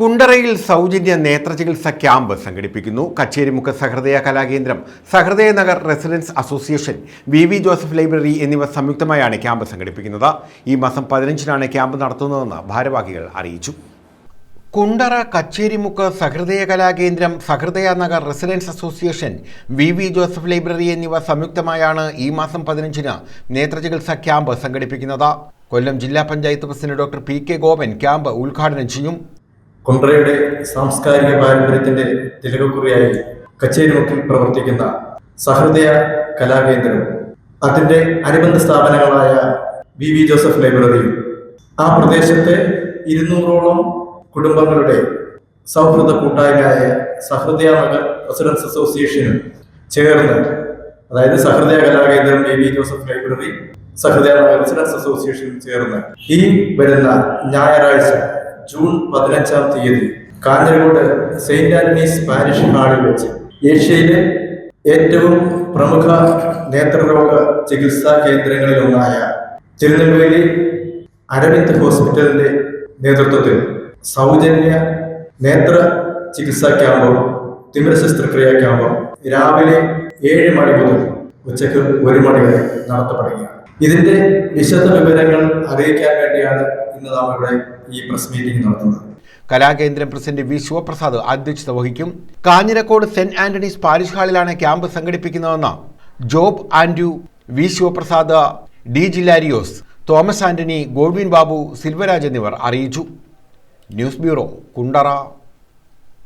കുണ്ടറയിൽ സൗജന്യ നേത്രചികിത്സ ക്യാമ്പ് സംഘടിപ്പിക്കുന്നു. Kacherimukha Sahrudaya Kalakendram Sahrudaya Nagar residents association V V Joseph library എന്നിവ സംയുക്തമായാണ് ക്യാമ്പ് സംഘടിപ്പിക്കുന്നത്. ഈ മാസം പതിനഞ്ചിനാണ് ക്യാമ്പ് നടത്തുന്നതെന്ന് ഭാരവാഹികൾ അറിയിച്ചു. Kundara Kacherimukku Sahrudaya Kalakendram Sahrudaya Nagar residents association V V Joseph library എന്നിവ സംയുക്തമായാണ് ഈ മാസം പതിനഞ്ചിന് നേത്രചികിത്സ ക്യാമ്പ് സംഘടിപ്പിക്കുന്നത്. കൊല്ലം ജില്ലാ panchayat president doctor P K Gopan camp ഉദ്ഘാടനം ചെയ്യും. കുണ്ട്രയുടെ സാംസ്കാരിക പാരമ്പര്യത്തിന്റെ തിലകക്കുറിയായി കച്ചേരിമുക്കിൽ പ്രവർത്തിക്കുന്ന സഹൃദയ കലാകേന്ദ്രം. അതിന്റെ അനുബന്ധ സ്ഥാപനങ്ങളായ വി വി ജോസഫ് ലൈബ്രറിയും ആ പ്രദേശത്തെ ഇരുന്നൂറോളം കുടുംബങ്ങളുടെ സൗഹൃദ കൂട്ടായ്മയായ സഹൃദയ നഗർ റെസിഡൻസ് അസോസിയേഷനും ചേർന്ന് അതായത് Sahrudaya Kalakendram V V Joseph library Sahrudaya Nagar residents അസോസിയേഷനും ചേർന്ന് ഈ വരുന്ന ഞായറാഴ്ച ജൂൺ പതിനഞ്ചാം തീയതി കാഞ്ഞിരക്കോട് സെയിന്റ് ആന്റണീസ് പാരിഷ് ഹാളിൽ വെച്ച് ഏഷ്യയിലെ ഏറ്റവും പ്രമുഖ നേത്രരോഗ ചികിത്സാ കേന്ദ്രങ്ങളിൽ ഒന്നായ തിരുനെൽവേലി അരവിന്ദ് ഹോസ്പിറ്റലിന്റെ നേതൃത്വത്തിൽ സൗജന്യ നേത്ര ചികിത്സാ ക്യാമ്പും തിമിര ശസ്ത്രക്രിയാ ക്യാമ്പും രാവിലെ ഏഴ് മണി മുതൽ ഉച്ചയ്ക്ക് ഒരു മണി വരെ നടത്തപ്പെടുകയാണ്. ഇതിന്റെ വിശദ വിവരങ്ങൾ അറിയിക്കാൻ വേണ്ടിയാണ് ഇന്ന് നാം ഇവിടെ ഈ പ്രസ് മീറ്റിംഗ് നടത്തുന്നത്. കലാകേന്ദ്രം പ്രസിഡന്റ് വി ശിവപ്രസാദ് അധ്യക്ഷത വഹിക്കും. കാഞ്ഞിരക്കോട് സെന്റ് ആന്റണീസ് പാരിഷ് ഹാളിലാണ് ക്യാമ്പ് സംഘടിപ്പിക്കുന്നതെന്ന് ജോബ് ആൻഡ്രു വി ശിവപ്രസാദ് ഡി ജില്ലാരിയോസ് തോമസ് ആന്റണി ഗോൾവിൻ ബാബു സിൽവരാജ് എന്നിവർ അറിയിച്ചു. News bureau Kundara.